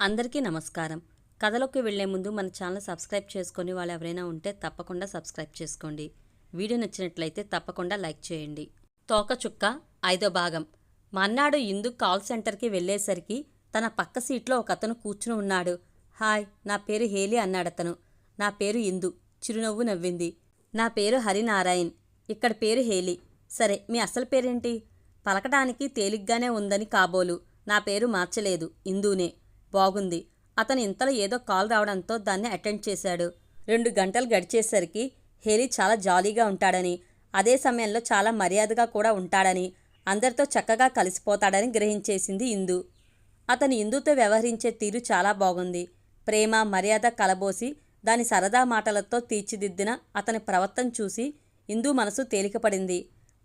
అందరికీ నమస్కారం. కథలోకి వెళ్ళే ముందు మన ఛానల్ సబ్స్క్రైబ్ చేసుకొని వాళ్ళు ఎవరైనా ఉంటే తప్పకుండా సబ్స్క్రైబ్ చేసుకోండి. వీడియో నచ్చినట్లయితే తప్పకుండా లైక్ చేయండి. తోకచుక్క ఐదో భాగం. మన్నాడు ఇందు కాల్ సెంటర్కి వెళ్ళేసరికి తన పక్క సీట్లో ఒక అతను కూర్చుని ఉన్నాడు. హాయ్ నా పేరు హేలి అన్నాడతను. నా పేరు ఇందు. చిరునవ్వు నవ్వింది. నా పేరు హరినారాయణ్. ఇక్కడ పేరు హేలి. సరే మీ అసలు పేరేంటి? పలకడానికి తేలిగ్గానే ఉందని కాబోలు. నా పేరు మార్చలేదు. ఇందూనే. బాగుంది. అతను ఇంతలో ఏదో కాల్ రావడంతో దాన్ని అటెండ్ చేశాడు. రెండు గంటలు గడిచేసరికి హేలీ చాలా జాలీగా ఉంటాడని అదే సమయంలో చాలా మర్యాదగా కూడా ఉంటాడని అందరితో చక్కగా కలిసిపోతాడని గ్రహించేసింది ఇందు. అతను ఇందుతో వ్యవహరించే తీరు చాలా బాగుంది. ప్రేమ మర్యాద కలబోసి దాని సరదా మాటలతో తీర్చిదిద్దిన అతని ప్రవర్తన చూసి ఇందు మనసు తేలికపడింది.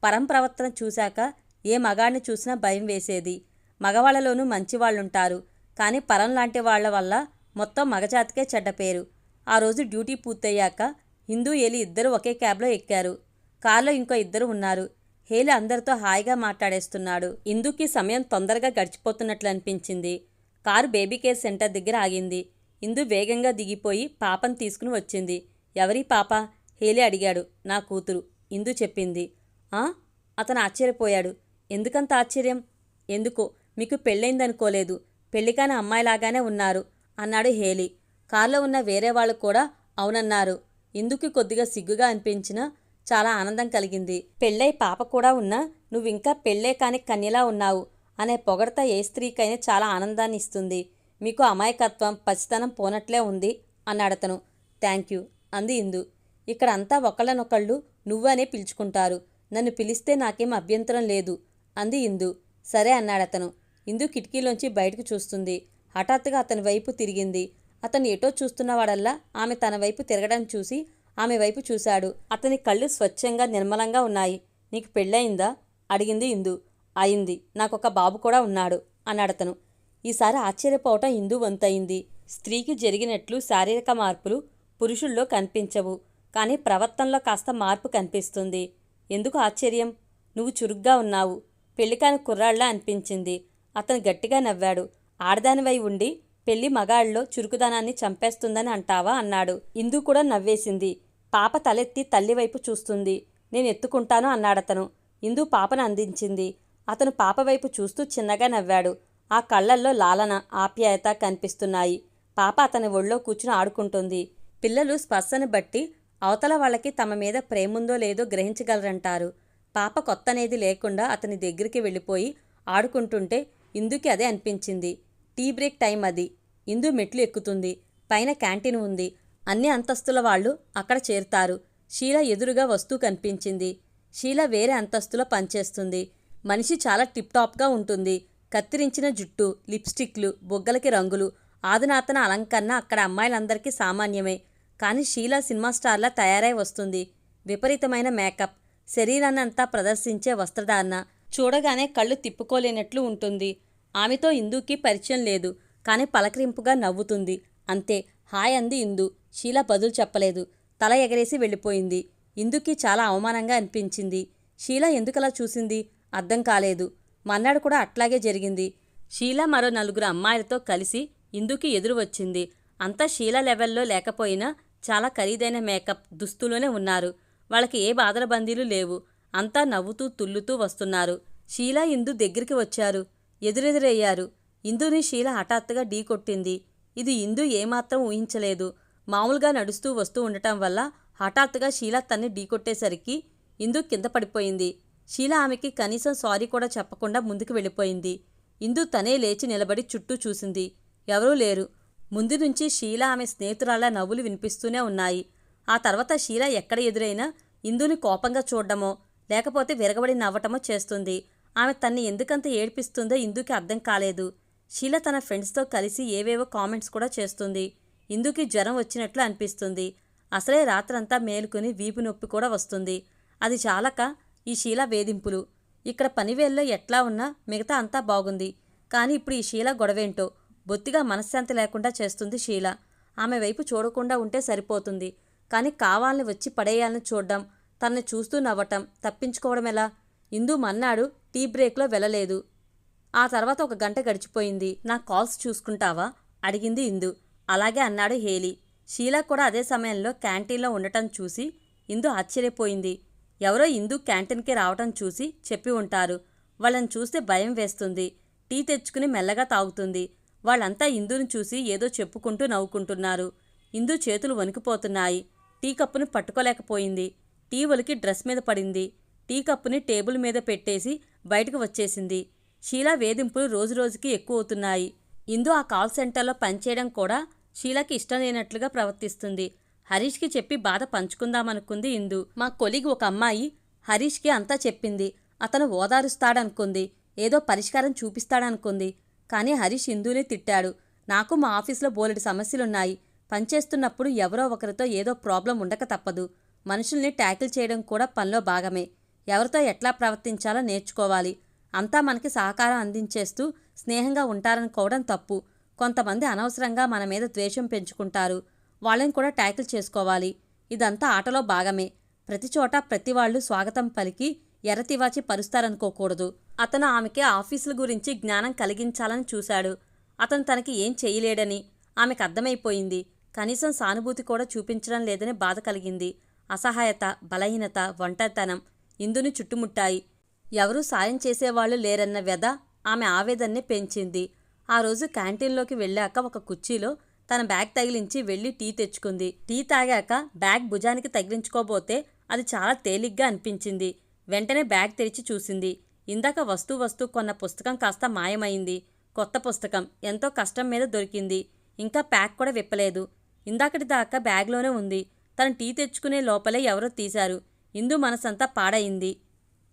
పరం ప్రవర్తన చూశాక ఏ మగాడిని చూసినా భయం వేసేది. మగవాళ్ళలోనూ మంచివాళ్ళుంటారు. కానీ పరం లాంటి వాళ్ళ వల్ల మొత్తం మగజాతికే చెడ్డ పేరు. ఆ రోజు డ్యూటీ పూర్తయ్యాక హిందూ ఏలి ఇద్దరు ఒకే క్యాబ్లో ఎక్కారు. కారులో ఇంకో ఇద్దరు ఉన్నారు. హేలి అందరితో హాయిగా మాట్లాడేస్తున్నాడు. ఇందుకి సమయం తొందరగా గడిచిపోతున్నట్లు అనిపించింది. కారు బేబీ కేర్ సెంటర్ దగ్గర ఆగింది. ఇందు వేగంగా దిగిపోయి పాపను తీసుకుని వచ్చింది. ఎవరి పాప? హేలి అడిగాడు. నా కూతురు ఇందు చెప్పింది. ఆ? అతను ఆశ్చర్యపోయాడు. ఎందుకంత ఆశ్చర్యం? ఎందుకో మీకు పెళ్ళైందనుకోలేదు. పెళ్ళికాని అమ్మాయిలాగానే ఉన్నారు అన్నాడు హేలీ. కారులో ఉన్న వేరే వాళ్ళు కూడా అవునన్నారు. ఇందుకు కొద్దిగా సిగ్గుగా అనిపించినా చాలా ఆనందం కలిగింది. పెళ్ళై పాప కూడా ఉన్నా నువ్వింకా పెళ్ళే కాని కన్యలా ఉన్నావు అనే పొగడత ఏ స్త్రీకైనా చాలా ఆనందాన్ని ఇస్తుంది. మీకు అమాయకత్వం పసితనం పోనట్లే ఉంది అన్నాడతను థ్యాంక్ యూ అంది ఇందు. ఇక్కడ అంతా ఒకళ్ళనొకళ్ళు నువ్వనే పిలుచుకుంటారు. నన్ను పిలిస్తే నాకేం అభ్యంతరం లేదు అంది ఇందు. సరే అన్నాడతను ఇందు కిటికీలోంచి బయటకు చూస్తుంది. హఠాత్తుగా అతని వైపు తిరిగింది. అతను ఎటో చూస్తున్నవాడల్లా ఆమె తన వైపు తిరగడం చూసి ఆమె వైపు చూశాడు. అతని కళ్ళు స్వచ్ఛంగా నిర్మలంగా ఉన్నాయి. నీకు పెళ్ళయిందా? అడిగింది ఇందు. అయింది. నాకొక బాబు కూడా ఉన్నాడు అన్నాడతను ఈసారి ఆశ్చర్యపోవటం ఇందు వంతయింది. స్త్రీకి జరిగినట్లు శారీరక మార్పులు పురుషుల్లో కనిపించవు. కానీ ప్రవర్తనలో కాస్త మార్పు కనిపిస్తుంది. ఎందుకు ఆశ్చర్యం? నువ్వు చురుగ్గా ఉన్నావు. పెళ్ళికాని కుర్రాళ్ళా అనిపించింది. అతను గట్టిగా నవ్వాడు. ఆడదానివై ఉండి పెళ్ళి మగాళ్ళలో చురుకుదనాన్ని చంపేస్తుందని అంటావా అన్నాడు. ఇందు కూడా నవ్వేసింది. పాప తలెత్తి తల్లివైపు చూస్తుంది. నేను ఎత్తుకుంటాను అన్నాడతను. ఇందు పాపను అందించింది. అతను పాప వైపు చూస్తూ చిన్నగా నవ్వాడు. ఆ కళ్ళల్లో లాలన ఆప్యాయత కనిపిస్తున్నాయి. పాప అతని ఒళ్ళో కూర్చుని ఆడుకుంటుంది. పిల్లలు స్పర్శను బట్టి అవతల వాళ్ళకి తమ మీద ప్రేముందో లేదో గ్రహించగలరంటారు. పాప కొత్తనేది లేకుండా అతని దగ్గరికి వెళ్ళిపోయి ఆడుకుంటుంటే ఇందుకి అదే అనిపించింది. టీ బ్రేక్ టైం అది. ఇందు మెట్లు ఎక్కుతుంది. పైన క్యాంటీన్ ఉంది. అన్ని అంతస్తుల వాళ్ళు అక్కడ చేరుతారు. షీల ఎదురుగా వస్తూ కనిపించింది. షీల వేరే అంతస్తులో పనిచేస్తుంది. మనిషి చాలా టిప్ టాప్గా ఉంటుంది. కత్తిరించిన జుట్టు లిప్స్టిక్లు బొగ్గలకి రంగులు ఆదునాతన అలంకరణ అక్కడ అమ్మాయిలందరికీ సామాన్యమే. కానీ షీలా సినిమా స్టార్లా తయారై వస్తుంది. విపరీతమైన మేకప్ శరీరాన్నంతా ప్రదర్శించే వస్త్రధారణ చూడగానే కళ్ళు తిప్పుకోలేనట్లు ఉంటుంది. ఆమెతో ఇందుకి పరిచయం లేదు. కానీ పలకరింపుగా నవ్వుతుంది. అంతే. హాయ్ అంది ఇందు. షీల బదులు చెప్పలేదు. తల ఎగరేసి వెళ్ళిపోయింది. ఇందుకి చాలా అవమానంగా అనిపించింది. షీల ఎందుకలా చూసింది? అర్థం కాలేదు. మన్నాడు కూడా అట్లాగే జరిగింది. షీల మరో నలుగురు అమ్మాయిలతో కలిసి ఇందుకి ఎదురు వచ్చింది. అంతా షీల లెవెల్లో లేకపోయినా చాలా ఖరీదైన మేకప్ దుస్తులోనే ఉన్నారు. వాళ్ళకి ఏ బాధల బందీలు లేవు. అంతా నవ్వుతూ తుల్లుతూ వస్తున్నారు. షీల ఇందు దగ్గరికి వచ్చారు. ఎదురెదురయ్యారు. ఇందుని షీల హఠాత్తుగా ఢీకొట్టింది ఇది ఇందు ఏమాత్రం ఊహించలేదు. మామూలుగా నడుస్తూ వస్తూ ఉండటం వల్ల హఠాత్తుగా షీల తన్ని ఢీకొట్టేసరికి ఇందు కింద పడిపోయింది. షీల ఆమెకి కనీసం సారీ కూడా చెప్పకుండా ముందుకు వెళ్ళిపోయింది. ఇందు తనే లేచి నిలబడి చుట్టూ చూసింది. ఎవరూ లేరు. ముందు నుంచి షీల ఆమె స్నేహితురాళ్ళ నవ్వులు వినిపిస్తూనే ఉన్నాయి. ఆ తర్వాత షీల ఎక్కడ ఎదురైనా ఇందుని కోపంగా చూడడమో లేకపోతే విరగబడి నవ్వటమో చేస్తుంది. ఆమె తన్ని ఎందుకంత ఏడ్పిస్తుందో ఇందుకి అర్థం కాలేదు. షీల తన ఫ్రెండ్స్తో కలిసి ఏవేవో కామెంట్స్ కూడా చేస్తుంది. ఇందుకి జ్వరం వచ్చినట్లు అనిపిస్తుంది. అసలే రాత్రంతా మేలుకుని వీపు నొప్పి కూడా వస్తుంది. అది చాలక ఈ శీల వేధింపులు. ఇక్కడ పనివేల్లో ఎట్లా ఉన్నా మిగతా అంతా బాగుంది. కానీ ఇప్పుడు ఈ శీల గొడవేంటో? బొత్తిగా మనశ్శాంతి లేకుండా చేస్తుంది షీల. ఆమె వైపు చూడకుండా ఉంటే సరిపోతుంది. కానీ కావాలని వచ్చి పడేయాలని చూడడం తనని చూస్తూ నవ్వటం తప్పించుకోవడం ఎలా? ఇందు మన్నాడు టీ బ్రేక్లో వెళ్ళలేదు. ఆ తర్వాత ఒక గంట గడిచిపోయింది. నా కాల్స్ చూసుకుంటావా? అడిగింది ఇందు. అలాగే అన్నాడు హేలీ. షీలా కూడా అదే సమయంలో క్యాంటీన్లో ఉండటం చూసి ఇందు ఆశ్చర్యపోయింది. ఎవరో ఇందు క్యాంటీన్కి రావటం చూసి చెప్పి ఉంటారు. వాళ్ళని చూస్తే భయం వేస్తుంది. టీ తెచ్చుకుని మెల్లగా తాగుతుంది. వాళ్ళంతా ఇందును చూసి ఏదో చెప్పుకుంటూ నవ్వుకుంటున్నారు. ఇందు చేతులు వణికిపోతున్నాయి. టీ కప్పును పట్టుకోలేకపోయింది. టీ ఒలికి డ్రెస్ మీద పడింది. టీ కప్పుని టేబుల్ మీద పెట్టేసి బయటకు వచ్చేసింది. షీలా వేధింపులు రోజురోజుకి ఎక్కువ అవుతున్నాయి. ఇందు ఆ కాల్ సెంటర్లో పనిచేయడం కూడా షీలాకి ఇష్టం లేనట్లుగా ప్రవర్తిస్తుంది. హరీష్కి చెప్పి బాధ పంచుకుందామనుకుంది ఇందు. మా కొలిగి ఒక అమ్మాయి హరీష్కి అంతా చెప్పింది. అతను ఓదారుస్తాడనుకుంది. ఏదో పరిష్కారం చూపిస్తాడనుకుంది. కానీ హరీష్ ఇందునే తిట్టాడు. నాకు మా ఆఫీస్లో బోలెడు సమస్యలున్నాయి. పనిచేస్తున్నప్పుడు ఎవరో ఒకరితో ఏదో ప్రాబ్లం ఉండక తప్పదు. మనుషుల్ని ట్యాకిల్ చేయడం కూడా పనిలో భాగమే. ఎవరితో ఎట్లా ప్రవర్తించాలో నేర్చుకోవాలి. అంతా మనకి సహకారం అందించేస్తూ స్నేహంగా ఉంటారనుకోవడం తప్పు. కొంతమంది అనవసరంగా మన మీద ద్వేషం పెంచుకుంటారు. వాళ్ళని కూడా ట్యాకిల్ చేసుకోవాలి. ఇదంతా ఆటలో భాగమే. ప్రతి చోట ప్రతి వాళ్ళు స్వాగతం పలికి ఎర్రతివాచి పరుస్తారనుకోకూడదు. అతను ఆమెకి ఆఫీసుల గురించి జ్ఞానం కలిగించాలని చూశాడు. అతను తనకి ఏం చేయలేడని ఆమెకు అర్థమైపోయింది. కనీసం సానుభూతి కూడా చూపించడం లేదని బాధ కలిగింది. అసహాయత బలహీనత ఒంటరితనం ఇందుని చుట్టుముట్టాయి. ఎవరూ సాయం చేసేవాళ్ళు లేరన్న వ్యధ ఆమె ఆవేదన్ని పెంచింది. ఆ రోజు క్యాంటీన్లోకి వెళ్ళాక ఒక కుర్చీలో తన బ్యాగ్ తగిలించి వెళ్ళి టీ తెచ్చుకుంది. టీ తాగాక బ్యాగ్ భుజానికి తగిలించుకోబోతే అది చాలా తేలిగ్గా అనిపించింది. వెంటనే బ్యాగ్ తెరిచి చూసింది. ఇందాక వస్తూ వస్తూ కొన్న పుస్తకం కాస్త మాయమైంది. కొత్త పుస్తకం. ఎంతో కష్టం మీద దొరికింది. ఇంకా ప్యాక్ కూడా విప్పలేదు. ఇందాకటి దాకా బ్యాగ్లోనే ఉంది. తను టీ తెచ్చుకునే లోపలే ఎవరో తీశారు. ఇందు మనసంతా పాడయింది.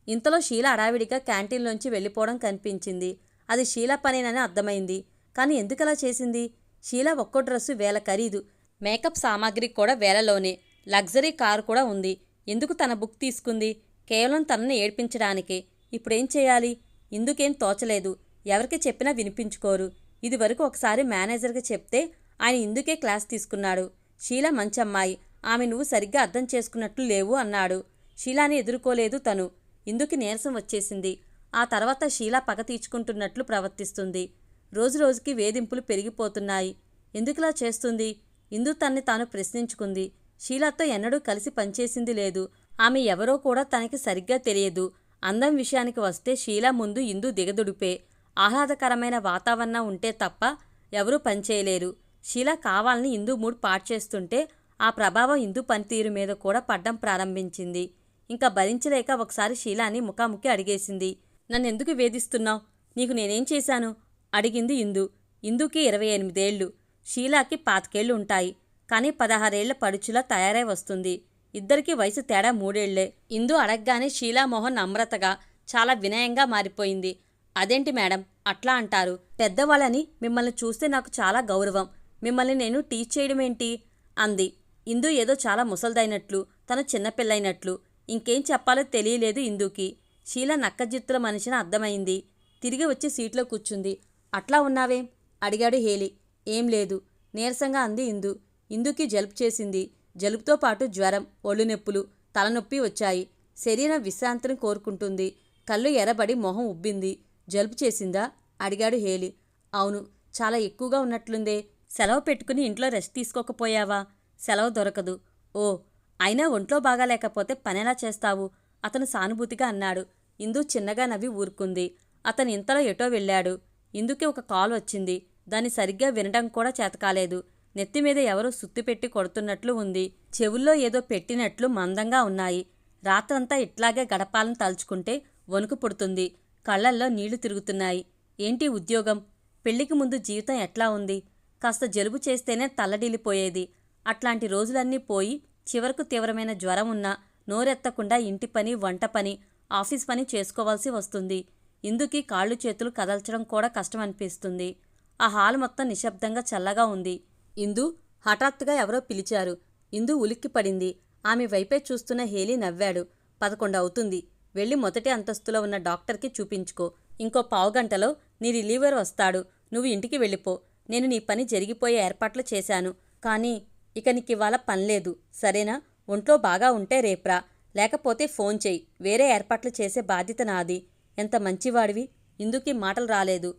ఇంతలో షీల అడావిడిగా క్యాంటీన్లోంచి వెళ్ళిపోవడం కనిపించింది. అది షీల పనేనని అర్థమైంది. కానీ ఎందుకలా చేసింది? షీల ఒక్కో డ్రెస్సు వేల ఖరీదు. మేకప్ సామాగ్రి కూడా వేలలోనే. లగ్జరీ కారు కూడా ఉంది. ఎందుకు తన బుక్ తీసుకుంది? కేవలం తనని ఏడ్పించడానికే. ఇప్పుడేం చేయాలి? ఇందుకేం తోచలేదు. ఎవరికి చెప్పినా వినిపించుకోరు. ఇదివరకు ఒకసారి మేనేజర్కి చెప్తే ఆయన ఇందుకే క్లాస్ తీసుకున్నాడు. షీల మంచమ్మాయి. ఆమె నువ్వు సరిగ్గా అర్థం చేసుకున్నట్లు లేవు అన్నాడు. షీలాని ఎదుర్కోలేదు తను. ఇందుకి నీరసం వచ్చేసింది. ఆ తర్వాత షీలా పగ తీర్చుకుంటున్నట్లు ప్రవర్తిస్తుంది. రోజురోజుకి వేధింపులు పెరిగిపోతున్నాయి. ఎందుకులా చేస్తుంది? ఇందు తన్ని తాను ప్రశ్నించుకుంది. షీలాతో ఎన్నడూ కలిసి పనిచేసింది లేదు. ఆమె ఎవరో కూడా తనకి సరిగ్గా తెలియదు. అందం విషయానికి వస్తే షీలా ముందు ఇందు దిగదుడిపే. ఆహ్లాదకరమైన వాతావరణం ఉంటే తప్ప ఎవరూ పనిచేయలేరు. షీలా కావాలని ఇందు మూడు పాటు చేస్తుంటే ఆ ప్రభావం ఇందు పనితీరు మీద కూడా పడ్డం ప్రారంభించింది. ఇంకా భరించలేక ఒకసారి షీలాని ముఖాముఖి అడిగేసింది. నన్నెందుకు వేధిస్తున్నావు? నీకు నేనేం చేశాను? అడిగింది ఇందు. ఇందుకి ఇరవై ఎనిమిదేళ్ళు. షీలాకి పాతికేళ్ళు ఉంటాయి. కానీ పదహారేళ్ళ పడుచులా తయారై వస్తుంది. ఇద్దరికీ వయసు తేడా మూడేళ్ళే. ఇందు అడగగానే షీలామోహన్ నమ్రతగా చాలా వినయంగా మారిపోయింది. అదేంటి మేడం? అట్లా అంటారు. పెద్దవాళ్ళని మిమ్మల్ని చూస్తే నాకు చాలా గౌరవం. మిమ్మల్ని నేను టీచ్ చేయడమేంటి? అంది. ఇందు ఏదో చాలా ముసల్దైనట్లు తను చిన్నపిల్లైనట్లు ఇంకేం చెప్పాలో తెలియలేదు ఇందుకి. షీల నక్కజిత్తుల మనిషిని అర్థమైంది. తిరిగి వచ్చి సీట్లో కూర్చుంది. అట్లా ఉన్నావేం? అడిగాడు హేలి. ఏం లేదు. నీరసంగా అంది ఇందు. ఇందుకి జలుబు చేసింది. జలుబుతో పాటు జ్వరం ఒళ్ళు నొప్పులు తలనొప్పి వచ్చాయి. శరీరం విశ్రాంతిని కోరుకుంటుంది. కళ్ళు ఎర్రబడి మొహం ఉబ్బింది. జలుబు చేసిందా? అడిగాడు హేలి. అవును. చాలా ఎక్కువగా ఉన్నట్లుందే. సెలవు పెట్టుకుని ఇంట్లో రెస్ట్ తీసుకోకపోయావా? సెలవు దొరకదు. ఓ అయినా ఒంట్లో బాగాలేకపోతే పనెలా చేస్తావు? అతను సానుభూతిగా అన్నాడు. ఇందు చిన్నగా నవ్వి ఊరుకుంది. అతను ఇంతలో ఎటో వెళ్ళాడు. ఇందుకి ఒక కాల్ వచ్చింది. దాన్ని సరిగ్గా వినడం కూడా చేతకాలేదు. నెత్తిమీద ఎవరో సుత్తి పెట్టి కొడుతున్నట్లు ఉంది. చెవుల్లో ఏదో పెట్టినట్లు మందంగా ఉన్నాయి. రాత్రంతా ఇట్లాగే గడపాలను తలుచుకుంటే వణుకు పుడుతుంది. కళ్ళల్లో నీళ్ళు తిరుగుతున్నాయి. ఏంటి ఉద్యోగం? పెళ్ళికి ముందు జీవితం ఎట్లా ఉంది? కాస్త జలుబు చేస్తేనే తల్లడిల్లిపోయేది. అట్లాంటి రోజులన్నీ పోయి చివరకు తీవ్రమైన జ్వరం ఉన్నా నోరెత్తకుండా ఇంటి పని వంట పని ఆఫీస్ పని చేసుకోవాల్సి వస్తుంది. ఇందుకి కాళ్ళు చేతులు కదల్చడం కూడా కష్టం అనిపిస్తుంది ఆ హాల్ మొత్తం నిశ్శబ్దంగా చల్లగా ఉంది. ఇందు హఠాత్తుగా ఎవరో పిలిచారు. ఇందు ఉలిక్కి పడింది. ఆమె వైపే చూస్తున్న హేలీ నవ్వాడు. పదకొండు అవుతుంది. వెళ్ళి మొదటి అంతస్తులో ఉన్న డాక్టర్కి చూపించుకో. ఇంకో పావుగంటలో నీ రిలీవర్ వస్తాడు. నువ్వు ఇంటికి వెళ్ళిపో. నేను నీ పని జరిగిపోయే ఏర్పాట్లు చేశాను. కానీ ఇక నీకివాళ పనిలేదు సరేనా? ఒంట్లో బాగా ఉంటే రేప్రా. లేకపోతే ఫోన్ చెయ్యి. వేరే ఏర్పాట్లు చేసే బాధ్యత నాది. ఎంత మంచివాడివి? ఇందుకీ మాటలు రాలేదు.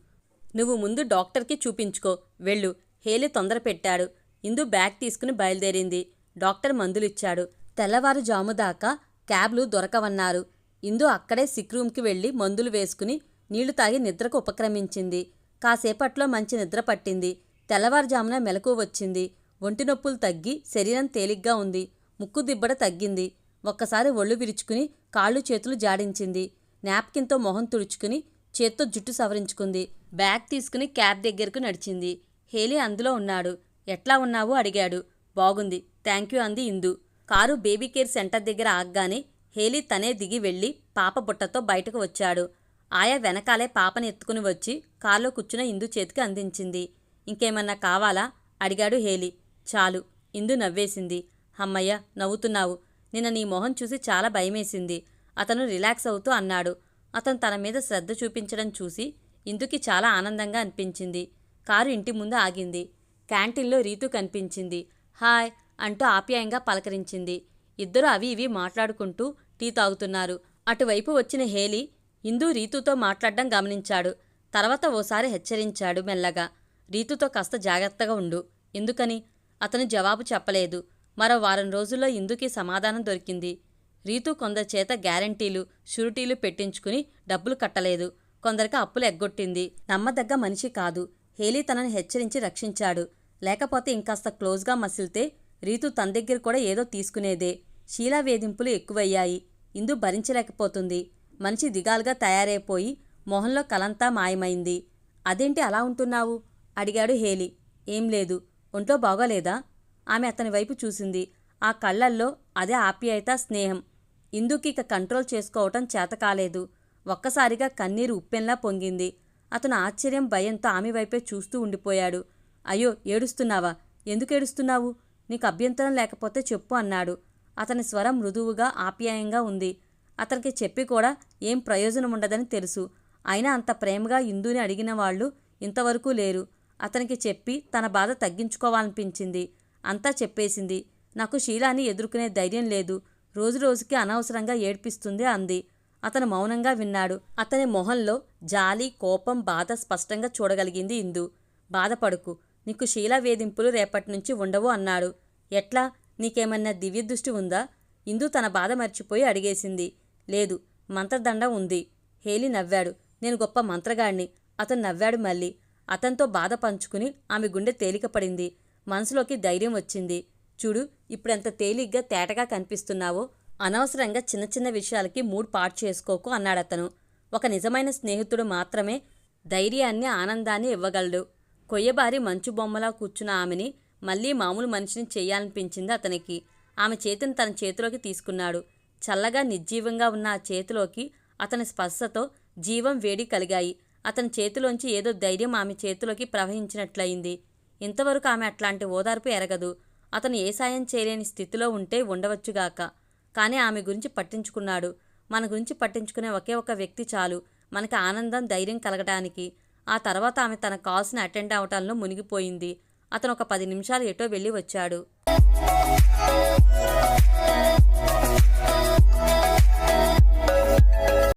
నువ్వు ముందు డాక్టర్కి చూపించుకో. వెళ్ళు. హేలి తొందర పెట్టాడు. ఇందు బ్యాగ్ తీసుకుని బయలుదేరింది. డాక్టర్ మందులిచ్చాడు. తెల్లవారుజాము దాకా క్యాబ్లు దొరకవన్నారు. ఇందు అక్కడే సిక్ రూమ్కి వెళ్ళి మందులు వేసుకుని నీళ్ళు తాగి నిద్రకు ఉపక్రమించింది. కాసేపట్లో మంచి నిద్ర పట్టింది. తెల్లవారుజామున మెలకు వచ్చింది. ఒంటి నొప్పులు తగ్గి శరీరం తేలిగ్గా ఉంది. ముక్కు దిబ్బడ తగ్గింది. ఒక్కసారి ఒళ్ళు విరుచుకుని కాళ్ళు చేతులు జాడించింది. నాప్కిన్తో మొహం తుడుచుకుని చేత్తో జుట్టు సవరించుకుంది. బ్యాగ్ తీసుకుని క్యాబ్ దగ్గరకు నడిచింది. హేలీ అందులో ఉన్నాడు. ఎట్లా ఉన్నావు? అడిగాడు. బాగుంది. థ్యాంక్ యూ అంది Indu. Car baby care center దగ్గర ఆగ్గానే హేలీ తనే దిగి వెళ్ళి పాప బుట్టతో బయటకు వచ్చాడు. ఆయా వెనకాలే పాపని ఎత్తుకుని వచ్చి కారులో కూర్చున్న ఇందు చేతికి అందించింది. ఇంకేమన్నా కావాలా? అడిగాడు హేలీ. చాలు ఇందు నవ్వేసింది. హమ్మయ్య నవ్వుతున్నావు. నిన్న నీ మొహం చూసి చాలా భయమేసింది. అతను రిలాక్స్ అవుతూ అన్నాడు. అతను తన మీద శ్రద్ధ చూపించడం చూసి ఇందుకి చాలా ఆనందంగా అనిపించింది. కారు ఇంటి ముందు ఆగింది. క్యాంటీన్లో రీతు కనిపించింది. హాయ్ అంటూ ఆప్యాయంగా పలకరించింది. ఇద్దరు అవి ఇవి మాట్లాడుకుంటూ టీ తాగుతున్నారు. అటువైపు వచ్చిన హేలీ ఇందు రీతుతో మాట్లాడడం గమనించాడు. తర్వాత ఓసారి హెచ్చరించాడు మెల్లగా. రీతుతో కాస్త జాగ్రత్తగా ఉండు. ఎందుకని? అతను జవాబు చెప్పలేదు. మరో వారం రోజుల్లో ఇందుకి సమాధానం దొరికింది. రీతు కొందరి చేత గ్యారంటీలు షూరిటీలు పెట్టించుకుని డబ్బులు కట్టలేదు. కొందరికి అప్పులు ఎగ్గొట్టింది. నమ్మదగ్గ మనిషి కాదు. హేలీ తనని హెచ్చరించి రక్షించాడు. లేకపోతే ఇంకాస్త క్లోజ్గా మసిలితే రీతు తన దగ్గర కూడా ఏదో తీసుకునేదే. శీలా వేధింపులు ఎక్కువయ్యాయి. ఇందు భరించలేకపోతుంది. మనిషి దిగాలుగా తయారైపోయి మొహంలో కలంతా మాయమైంది. అదేంటి అలా ఉంటున్నావు? అడిగాడు హేలి. ఏం లేదు. ఒంట్లో బాగోలేదా? ఆమె అతని వైపు చూసింది. ఆ కళ్ళల్లో అదే ఆప్యాయత స్నేహం. ఇందుకి ఇక కంట్రోల్ చేసుకోవటం చేత కాలేదు. ఒక్కసారిగా కన్నీరు ఉప్పెన్లా పొంగింది. అతను ఆశ్చర్యం భయంతో ఆమె వైపే చూస్తూ ఉండిపోయాడు. అయ్యో ఏడుస్తున్నావా? ఎందుకు ఏడుస్తున్నావు? నీకు అభ్యంతరం లేకపోతే చెప్పు అన్నాడు. అతని స్వరం మృదువుగా ఆప్యాయంగా ఉంది. అతనికి చెప్పి కూడా ఏం ప్రయోజనం ఉండదని తెలుసు. అయినా అంత ప్రేమగా ఇందుని అడిగిన వాళ్ళు ఇంతవరకు లేరు. అతనికి చెప్పి తన బాధ తగ్గించుకోవాలనిపించింది. అంతా చెప్పేసింది. నాకు షీలాని ఎదుర్కొనే ధైర్యం లేదు. రోజురోజుకి అనవసరంగా ఏడ్పిస్తుంది అంది. అతను మౌనంగా విన్నాడు. అతని మొహంలో జాలి కోపం బాధ స్పష్టంగా చూడగలిగింది ఇందు. బాధపడుకు. నీకు శీలా వేధింపులు రేపటి నుంచి ఉండవు అన్నాడు. ఎట్లా? నీకేమన్నా దివ్యదృష్టి ఉందా? ఇందు తన బాధ మర్చిపోయి అడిగేసింది. లేదు. మంత్రదండ ఉంది. హేలి నవ్వాడు. నేను గొప్ప మంత్రగాడిని అతను నవ్వాడు మళ్ళీ. అతనితో బాధ పంచుకుని ఆమె గుండె తేలికపడింది. మనసులోకి ధైర్యం వచ్చింది. చూడు ఇప్పుడెంత తేలిగ్గా తేటగా కనిపిస్తున్నావో. అనవసరంగా చిన్న చిన్న విషయాలకి మూడ్ పాటు చేసుకోకు అన్నాడతను. ఒక నిజమైన స్నేహితుడు మాత్రమే ధైర్యాన్ని ఆనందాన్ని ఇవ్వగలడు. కొయ్యబారి మంచు బొమ్మలా కూర్చున్న ఆమెని మళ్ళీ మామూలు మనిషిని చేయాలనిపించింది అతనికి. ఆమె చేతిని తన చేతిలోకి తీసుకున్నాడు. చల్లగా నిర్జీవంగా ఉన్న ఆ చేతిలోకి అతని స్పర్శతో జీవం వేడి కలిగాయి. అతని చేతిలోంచి ఏదో ధైర్యం ఆమె చేతిలోకి ప్రవహించినట్లయింది. ఇంతవరకు ఆమె అట్లాంటి ఓదార్పు ఎరగదు. అతను ఏ సాయం చేయలేని స్థితిలో ఉంటే ఉండవచ్చుగాక కానీ ఆమె గురించి పట్టించుకున్నాడు. మన గురించి పట్టించుకునే ఒకే ఒక వ్యక్తి చాలు. మనకి ఆనందం ధైర్యం కలగటానికి. ఆ తర్వాత ఆమె తన కాల్స్ని అటెండ్ అవటంలో మునిగిపోయింది. అతను ఒక పది నిమిషాలు ఎటో వెళ్ళి వచ్చాడు.